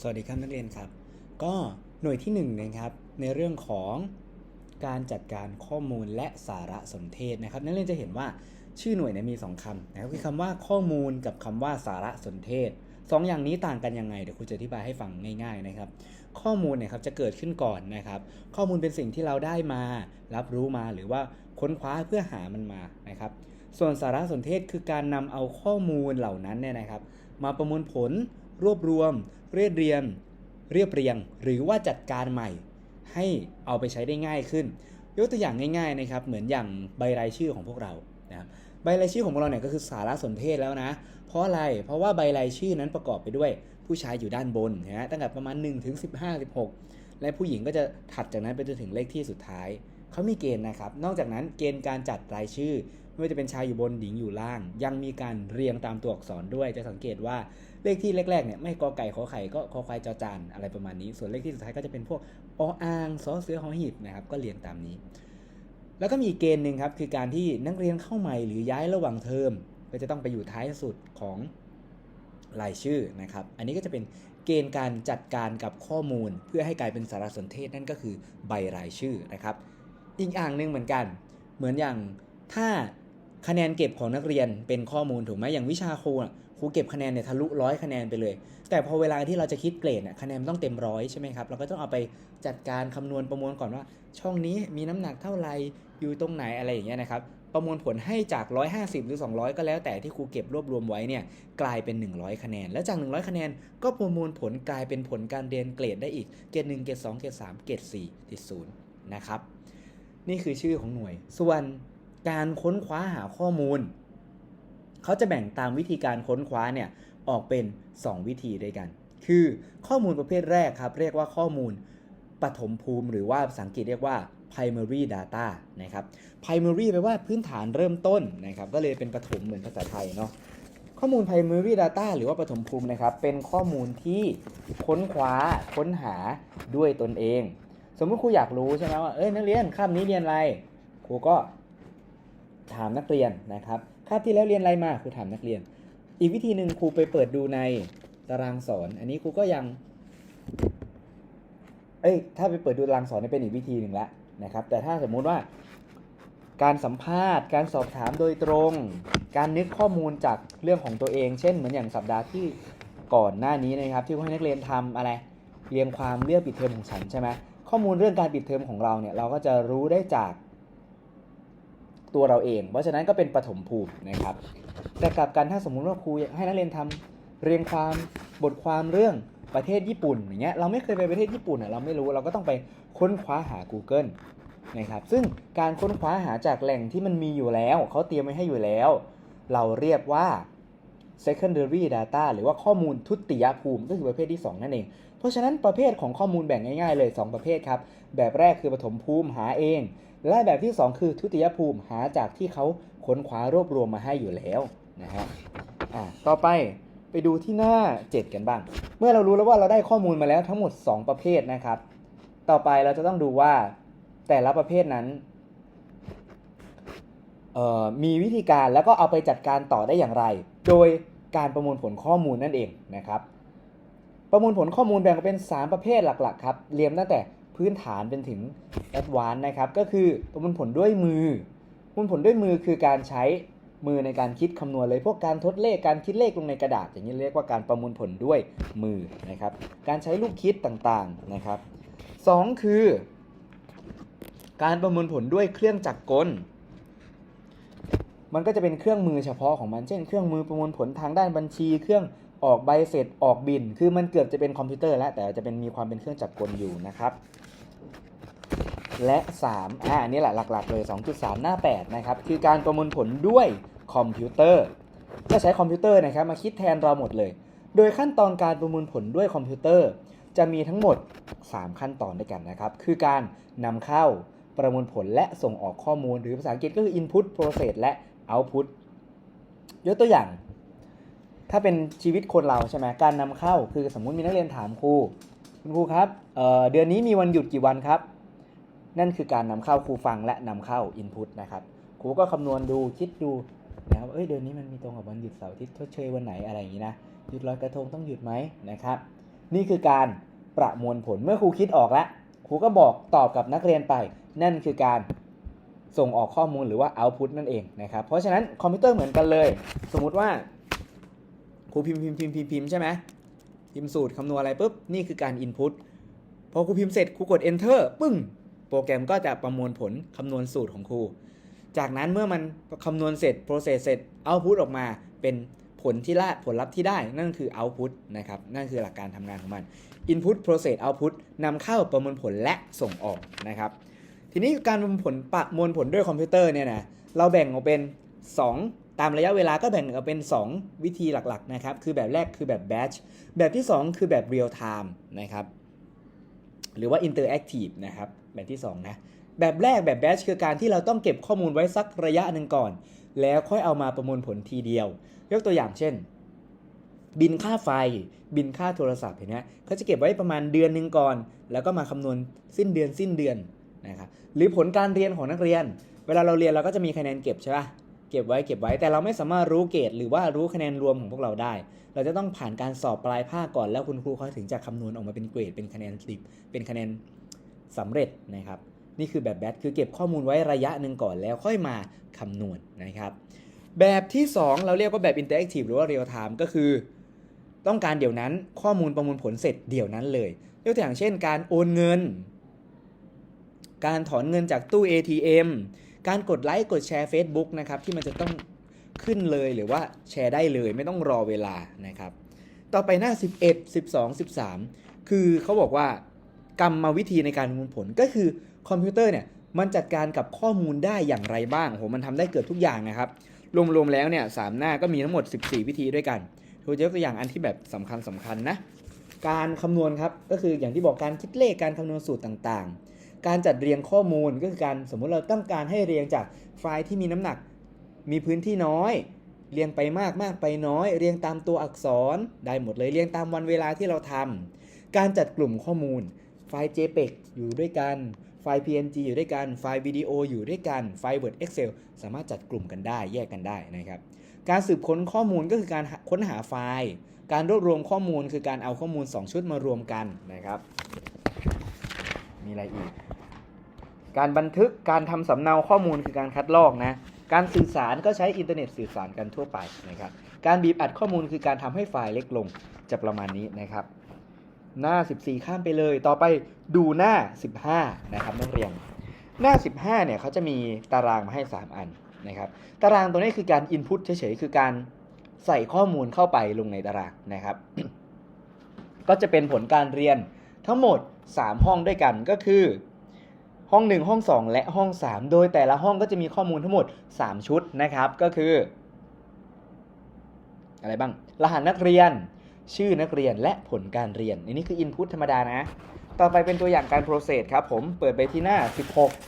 สวัสดีครับนักเรียนครับ ก็หน่วยที่1นงนะครับในเรื่องของการจัดการข้อมูลและสารสนเทศนะครับ นักเรียนจะเห็นว่าชื่อหน่วยเนี่ยมี 2คำนะครับคือคำว่าข้อมูลกับคำว่าสารสนเทศสองอย่างนี้ต่างกันยังไงเดี๋ยวครูจะอธิบายให้ฟังง่าย ๆนะครับ ข้อมูลเนี่ยครับจะเกิดขึ้นก่อนนะครับ ข้อมูลเป็นสิ่งที่เราได้มา รับรู้มาหรือว่าค้นคว้าเพื่อหามันมานะครับ ส่วนสารสนเทศคือการนำเอาข้อมูลเหล่านั้นเนี่ยนะครับ มาประมวลผล รวบรวม เรียบเรียงเรียบเรียง หรือว่าจัดการใหม่ ให้เอาไปใช้ได้ง่ายขึ้น ยกตัวอย่างง่ายๆนะครับ เหมือนอย่างใบรายชื่อของพวกเรานะครับใบรายชื่อของเราเนี่ยก็คือสารสนเทศแล้วนะ เพราะอะไร เพราะว่าใบรายชื่อนั้นประกอบไปด้วยผู้ชายอยู่ด้านบนนะฮะตั้งแต่ประมาณ 1 ถึง 15 16 และผู้หญิงก็จะถัดจากนั้นไปจนถึงเลขที่สุดท้าย เขามีเกณฑ์นะครับ นอกจากนั้นเกณฑ์การจัดรายชื่อ ไม่ว่าจะเป็นชายอยู่บนหญิงอยู่ล่าง ยังมีการเรียงตามตัวอักษรด้วย จะสังเกตว่า เลขที่แรกๆเนี่ยไม่กอไก่ขอไข่ก็คอควายจอจานอะไรประมาณนี้ ส่วนเลขที่สุดท้ายก็จะเป็นพวกออ่างสอเสือหอหีบนะครับก็เรียงตามนี้ แล้วก็มีเกณฑ์หนึ่งครับคือการที่นักเรียนเข้าใหม่หรือย้ายระหว่างเทอมก็จะต้องไปอยู่ท้ายสุดของรายชื่อนะครับ อันนี้ก็จะเป็นเกณฑ์การจัดการกับข้อมูล เพื่อให้กลายเป็นสารสนเทศนั่นก็คือใบรายชื่อนะครับ อีกอ่างหนึ่งเหมือนกัน เหมือนอย่างถ้า คะแนนเก็บของนักเรียนเป็นข้อมูลถูกไหมอย่างวิชาครูอะครูเก็บคะแนนเนี่ยทะลุร้อยคะแนนไปเลย แต่พอเวลาที่เราจะคิดเกรดคะแนนมันต้องเต็มร้อยใช่ไหมครับเราก็ต้องเอาไปจัดการคำนวณประมวลก่อนว่า ช่องนี้มีน้ำหนักเท่าไหร่อยู่ตรงไหนอะไรอย่างเงี้ยนะครับประมวลผลให้จาก 150 หรือ 200 ก็แล้วแต่ที่ครูเก็บรวบรวมไว้เนี่ยกลายเป็น 100 คะแนน และจาก 100 คะแนน ก็ประมวลผลกลายเป็นผลการเรียนเกรดได้อีก เกรด1เกรด2เกรด3เกรด4ติด0นะครับ นี่คือชื่อของหน่วย ส่วน การค้นคว้าหาข้อมูล เขาจะแบ่งตามวิธีการค้นคว้าเนี่ยออกเป็น 2 วิธีด้วยกัน คือข้อมูลประเภทแรกครับ เรียกว่าข้อมูลปฐมภูมิ หรือว่าภาษาอังกฤษเรียกว่า primary data นะครับ primary แปลว่าพื้นฐานเริ่มต้นนะครับ ก็เลยเป็นปฐมเหมือนภาษาไทยเนาะ ข้อมูล primary data หรือว่าปฐมภูมินะครับ เป็นข้อมูลที่ค้นคว้าค้นหาด้วยตนเอง สมมติครูอยากรู้ใช่ไหมว่า เอ้ยนักเรียนคาบนี้เรียนอะไร ครูก็ ถามนักเรียนนะครับคาบที่แล้วเรียนอะไรมาครูถามนักเรียน อีกวิธีหนึ่งครูไปเปิดดูในตารางสอน อันนี้ครูก็ยังเอ้ยถ้าไปเปิดดูตารางสอนเนี่เป็นอีกวิธีหนึ่งละนะครับ แต่ถ้าสมมุติว่าการสัมภาษณ์ การสอบถามโดยตรง การนึกข้อมูลจากเรื่องของตัวเอง เช่นเหมือนอย่างสัปดาห์ที่ก่อนหน้านี้นะครับ ที่ให้นักเรียนทำอะไร เรียงความเรื่องปิดเทอมของฉันใช่ไหมข้อมูลเรื่องการปิดเทอมของเราเนี่ยเราก็จะรู้ได้จาก ตัวเราเอง เพราะฉะนั้นก็เป็นปฐมภูมินะครับ แต่กลับกันถ้าสมมุติว่าครูให้นักเรียนทำเรียงความบทความเรื่องประเทศญี่ปุ่นอย่างเงี้ยเราไม่เคยไปประเทศญี่ปุ่นอะเราไม่รู้เราก็ต้องไปค้นคว้าหา Google นะครับซึ่งการค้นคว้าหาจากแหล่งที่มันมีอยู่แล้ว เขาเตรียมไว้ให้อยู่แล้ว เราเรียกว่า secondary data หรือว่าข้อมูลทุติยภูมิก็คือประเภทที่ 2 นั่นเอง เพราะฉะนั้นประเภทของข้อมูลแบ่งง่ายๆเลย 2 ประเภทครับ แบบแรกคือปฐมภูมิหาเอง และแบบที่ 2 คือทุติยภูมิหาจากที่เขาค้นคว้ารวบรวมมาให้อยู่แล้วนะฮะอะต่อไปไปดูที่หน้า 7 กันบ้าง เมื่อเรารู้แล้วว่าเราได้ข้อมูลมาแล้วทั้งหมด 2 ประเภทนะครับ ต่อไปเราจะต้องดูว่าแต่ละประเภทนั้นมีวิธีการแล้วก็เอาไปจัดการต่อได้อย่างไร โดยการประมวลผลข้อมูลนั่นเองนะครับ ประมวลผลข้อมูลแบ่งเป็น 3 ประเภทหลักๆครับ เรียงตั้งแต่ พื้นฐานเป็นถึงแอดวานนะครับ ก็คือประมวลผลด้วยมือประมวลผลด้วยมือคือการใช้มือในการคิดคำนวณเลย พวกการทดเลขการคิดเลขลงในกระดาษ อย่างนี้เรียกว่าการประมวลผลด้วยมือนะครับ การใช้ลูกคิดต่างๆนะครับสองคือ การประมวลผลด้วยเครื่องจักรกล มันก็จะเป็นเครื่องมือเฉพาะของมันเช่น เครื่องมือประมวลผลทางด้านบัญชี เครื่องออกใบเสร็จออกบิน คือมันเกือบจะเป็นคอมพิวเตอร์แล้วแต่จะเป็นมีความเป็นเครื่องจักรกลอยู่นะครับ และ 3 อ่านี่แหละหลัก ๆ เลย 2.3 หน้า 8 นะครับ คือการประมวลผลด้วยคอมพิวเตอร์ก็ใช้คอมพิวเตอร์นะครับมาคิดแทนเราหมดเลย โดยขั้นตอนการประมวลผลด้วยคอมพิวเตอร์ จะมีทั้งหมด 3 ขั้นตอนด้วยกันนะครับ คือการนำเข้าประมวลผลและส่งออกข้อมูล หรือภาษาอังกฤษก็คือ input process และ output ยกตัวอย่าง ถ้าเป็นชีวิตคนเราใช่ไหมการนำเข้า คือสมมุติมีนักเรียนถามครูคุณครูครับเเดือนนี้มีวันหยุดกี่วันครับ นั่นคือการนำเข้าครูฟังและนำเข้า input นะครับครูก็คำนวณดูคิดดูนะครับเอ้ยเดือนนี้มันมีตรงกับวันหยุดเสาร์อาทิตย์ชดเชยวันไหนอะไรอย่างนี้นะหยุดลอยกระทงต้องหยุดไหมนะครับ นี่คือการประมวลผลเมื่อครูคิดออกแล้วครูก็บอกตอบกับนักเรียนไป นั่นคือการส่งออกข้อมูลหรือว่า output นั่นเองนะครับเพราะฉะนั้นคอมพิวเตอร์เหมือนกันเลย สมมุติว่าครูพิมพ์พิมพ์พิมพ์พิมพ์พิมพ์ใช่ไหมพิมพ์สูตรคำนวณอะไรปุ๊บนี่คือการ input พอครูพิมพ์เสร็จครูกด enter ปึ้ง โปรแกรมก็จะประมวลผลคำนวณสูตรของครู จากนั้นเมื่อมันคำนวณเสร็จ process เสร็จ output ออกมาเป็นผลที่ละผลลัพธ์ที่ได้นั่นคือ output นะครับ นั่นคือหลักการทำงานของมัน input process output นำเข้าประมวลผลและส่งออกนะครับ ทีนี้การประมวลผลประมวลผลด้วยคอมพิวเตอร์เนี่ยนะเราแบ่งออกเป็น 2 ตามระยะเวลาก็แบ่งออกเป็น 2 วิธีหลักๆนะครับ คือแบบแรกคือแบบ batch แบบที่ 2 คือแบบ real time นะครับ หรือว่า interactive นะครับ แบบที่ 2 นะ แบบแรกแบบ batch คือการที่เราต้องเก็บข้อมูลไว้สักระยะหนึ่งก่อน แล้วค่อยเอามาประมวลผลทีเดียว ยกตัวอย่างเช่น บินค่าไฟ บินค่าโทรศัพท์เห็นไหมเขาจะเก็บไว้ประมาณเดือนหนึ่งก่อน แล้วก็มาคำนวณสิ้นเดือนสิ้นเดือนนะครับหรือผลการเรียนของนักเรียน เวลาเราเรียนเราก็จะมีคะแนนเก็บใช่ปะ เก็บไว้เก็บไว้ แต่เราไม่สามารถรู้เกรดหรือว่ารู้คะแนนรวมของพวกเราได้ เราจะต้องผ่านการสอบปลายภาคก่อนแล้วคุณครูเขาถึงจะคำนวณออกมาเป็นเกรดเป็นคะแนนสิบเป็นคะแนนสำเร็จนะครับ นี่คือแบบแบทคือเก็บข้อมูลไว้ระยะหนึ่งก่อนแล้วค่อยมาคำนวณนะครับแบบที่ 2 เราเรียกว่าแบบ interactive หรือว่า real time ก็คือ ต้องการเดี๋ยวนั้นข้อมูลประมวลผลเสร็จเดี๋ยวนั้นเลยยกตัวอย่างเช่น การโอนเงิน การถอนเงินจากตู้ ATM การกดไลค์กดแชร์ Facebook นะครับที่มันจะต้องขึ้นเลยหรือว่าแชร์ได้เลยไม่ต้องรอเวลานะครับ ต่อไปหน้า 11 12 13 คือเขาบอกว่ากรรมวิธีในการประมวลผลก็คือคอมพิวเตอร์เนี่ยมันจัดการกับข้อมูลได้อย่างไรบ้างโหมันทำได้เกือบทุกอย่างนะครับ รวมๆแล้วเนี่ยสามหน้าก็มีทั้งหมด 14 วิธีด้วยกันทูจะยกตัวอย่างอันที่แบบสำคัญสำคัญนะ การคำนวณครับก็คืออย่างที่บอกการคิดเลขการคำนวณสูตรต่างๆ การจัดเรียงข้อมูลก็คือการสมมุติเราต้องการให้เรียงจากไฟล์ที่มีน้ำหนัก มีพื้นที่น้อย เรียงไปมากมากไปน้อย เรียงตามตัวอักษรได้หมดเลยเรียงตามวันเวลาที่เราทำการจัดกลุ่มข้อมูล ไฟล์ JPEG อยู่ด้วยกันไฟล์ PNG อยู่ด้วยกันไฟล์วิดีโออยู่ด้วยกันไฟล์ Word Excel สามารถจัดกลุ่มกันได้แยกกันได้นะครับการสืบค้นข้อมูลก็คือการค้นหาไฟล์ การรวบรวมข้อมูลคือการเอาข้อมูล 2 ชุดมารวมกันนะครับ มีอะไรอีก การบันทึกการทำสำเนาข้อมูลคือการคัดลอกนะการสื่อสารก็ใช้อินเทอร์เน็ตสื่อสารกันทั่วไปนะครับ การบีบอัดข้อมูลคือการทำให้ไฟล์เล็กลงจะประมาณนี้นะครับ หน้า 14 ข้ามไปเลย ต่อไปดูหน้า 15 นะครับนักเรียน หน้า 15 เนี่ยเขาจะมีตารางมาให้ 3 อันนะครับ ตารางตัวนี้คือการ input เฉยๆ คือการใส่ข้อมูลเข้าไปลงในตารางนะครับ ก็จะเป็นผลการเรียน ทั้งหมด 3 ห้องด้วยกันก็คือ ห้อง 1 ห้อง 2 และห้อง 3 โดยแต่ละห้องก็จะมีข้อมูลทั้งหมด 3 ชุดนะครับก็คือ อะไรบ้าง รหัสนักเรียน ชื่อนักเรียนและผลการเรียนอันนี้คือ input ธรรมดานะ ต่อไปเป็นตัวอย่างการ process ครับผมเปิดไปที่หน้า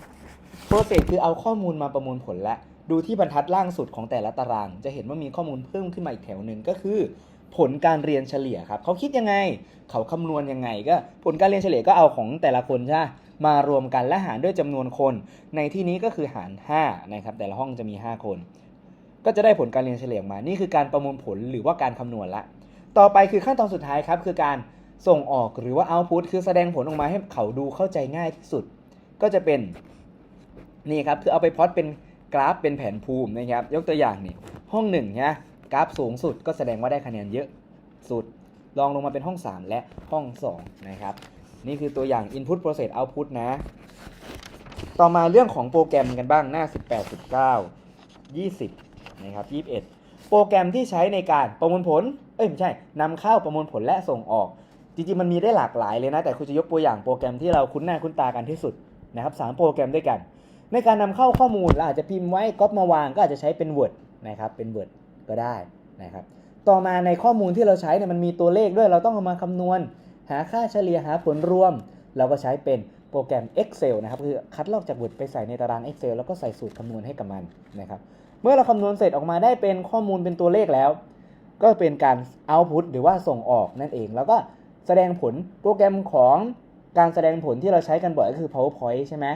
16 process คือเอาข้อมูลมาประมวลผลและดูที่บรรทัดล่างสุดของแต่ละตาราง จะเห็นว่ามีข้อมูลเพิ่มขึ้นมาอีกแถวหนึ่งก็คือ ผลการเรียนเฉลี่ยครับเขาคิดยังไง เขาคำนวณยังไง ก็ผลการเรียนเฉลี่ยก็เอาของแต่ละคนใช่ไหมมารวมกันและหารด้วยจำนวนคน ในที่นี้ก็คือหาร5นะครับแต่ละห้องจะมี 5 คน ก็จะได้ผลการเรียนเฉลี่ยมานี่คือการประมวลผลหรือว่าการคำนวณละ ต่อไปคือขั้นตอนสุดท้ายครับคือการส่งออกหรือว่า output คือแสดงผลออกมาให้เขาดูเข้าใจง่ายที่สุด ก็จะเป็นนี่ครับคือเอาไปพอตเป็นกราฟเป็นแผนภูมินะครับยกตัวอย่างนี่ห้อง1นะ กราฟสูงสุดก็แสดงว่าได้คะแนนเยอะสุดลองลงมาเป็นห้อง 3 และห้อง 2 นะครับ นี่คือตัวอย่าง input process output นะ ต่อมาเรื่องของโปรแกรมกันบ้างหน้า 18 19 20 นะครับ 21 โปรแกรมที่ใช้ในการประมวลผล เอ้ย ไม่ใช่นำเข้าประมวลผลและส่งออก จริงๆ มันมีได้หลากหลายเลยนะ แต่คุณจะยกตัวอย่างโปรแกรมที่เราคุ้นหน้าคุ้นตากันที่สุดนะครับสามโปรแกรมด้วยกัน ในการนำเข้าข้อมูลเราอาจจะพิมพ์ไว้ก๊อปมาวางก็อาจจะใช้เป็น Word นะครับ เป็น Word ก็ได้นะครับต่อมาในข้อมูลที่เราใช้เนี่ยมันมีตัวเลขด้วยเราต้องเอามาคำนวณ หาค่าเฉลี่ยหาผลรวม เราก็ใช้เป็นโปรแกรม Excel นะครับคือคัดลอกจาก Word ไปใส่ในตาราง Excel แล้วก็ใส่สูตรคำนวณให้กับมันนะครับเมื่อเราคำนวณเสร็จออกมาได้เป็นข้อมูลเป็นตัวเลขแล้ว ก็เป็นการ output หรือว่าส่งออกนั่นเอง แล้วก็แสดงผลโปรแกรมของการแสดงผลที่เราใช้กันบ่อยก็คือ powerpoint ใช่ไหม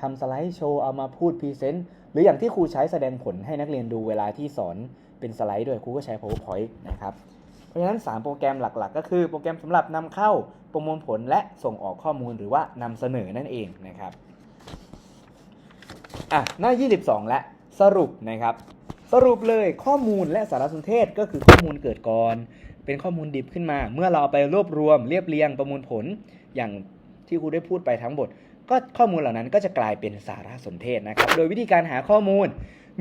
ทำสไลด์โชว์เอามาพูดพรีเซนต์ รืออย่างที่ครูใช้แสดงผลให้นักเรียนดูเวลาที่สอนเป็นสไลด์ด้วยครูก็ใช้ powerpoint นะครับเพราะฉะนั้น 3 โปรแกรมหลัก ๆ ก็คือโปรแกรมสำหรับนำเข้าประมวลผลและส่งออกข้อมูลหรือว่านำเสนอนั่นเองนะครับอะหน้า 22 และสรุปนะครับ สรุปเลยข้อมูลและสารสนเทศก็คือข้อมูลเกิดก่อนเป็นข้อมูลดิบขึ้นมา เมื่อเราเอาไปรวบรวมเรียบเรียงประมวลผลอย่างที่ครูได้พูดไปทั้งหมด ก็ข้อมูลเหล่านั้นก็จะกลายเป็นสารสนเทศนะครับ โดยวิธีการหาข้อมูล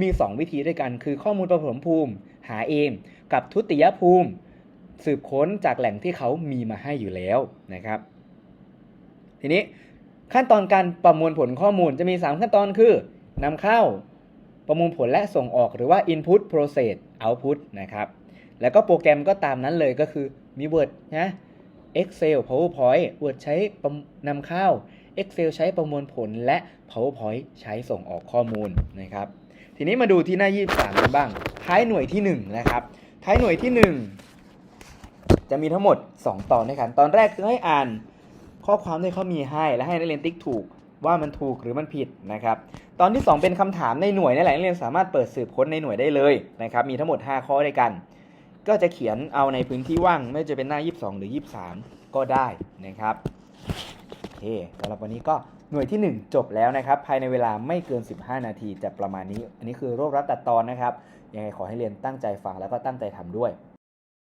มี 2 วิธีด้วยกัน คือข้อมูลประถมภูมิ หาเองกับทุติยภูมิ สืบค้นจากแหล่งที่เขามีมาให้อยู่แล้วนะครับ ทีนี้ขั้นตอนการประมวลผลข้อมูลจะมี 3 ขั้นตอนคือนำเข้าประมวลผลและส่งออกหรือว่า input process output นะครับ แล้วก็โปรแกรมก็ตามนั้นเลยก็คือมี Word นะ Excel PowerPoint Word ใช้นำเข้า Excel ใช้ประมวลผลและ PowerPoint ใช้ส่งออกข้อมูลนะครับ ทีนี้มาดูที่หน้า 23 กันบ้าง ท้ายหน่วยที่ 1 นะครับ ท้ายหน่วยที่ 1 จะมีทั้งหมด 2 ตอนด้วยกัน ตอนแรกคือให้อ่านข้อความที่เขามีให้ และให้นักเรียนติ๊กถูกว่ามันถูกหรือมันผิดนะครับ ตอนที่ 2 เป็นคำถามในหน่วยนี่แหละนักเรียนสามารถเปิดสืบค้นในหน่วยได้เลยนะครับ มีทั้งหมด 5 ข้อด้วยกัน ก็จะเขียนเอาในพื้นที่ว่าง ไม่ว่าจะเป็นหน้า 22 หรือ 23 ก็ได้นะครับ เคสำหรับวันนี้ก็หน่วยที่ 1 จบแล้วนะครับ ภายในเวลาไม่เกิน 15 นาทีจะประมาณนี้ อันนี้คือรวบรัดตัดตอนนะครับ ยังไงขอให้เรียนตั้งใจฟังแล้วก็ตั้งใจทำด้วย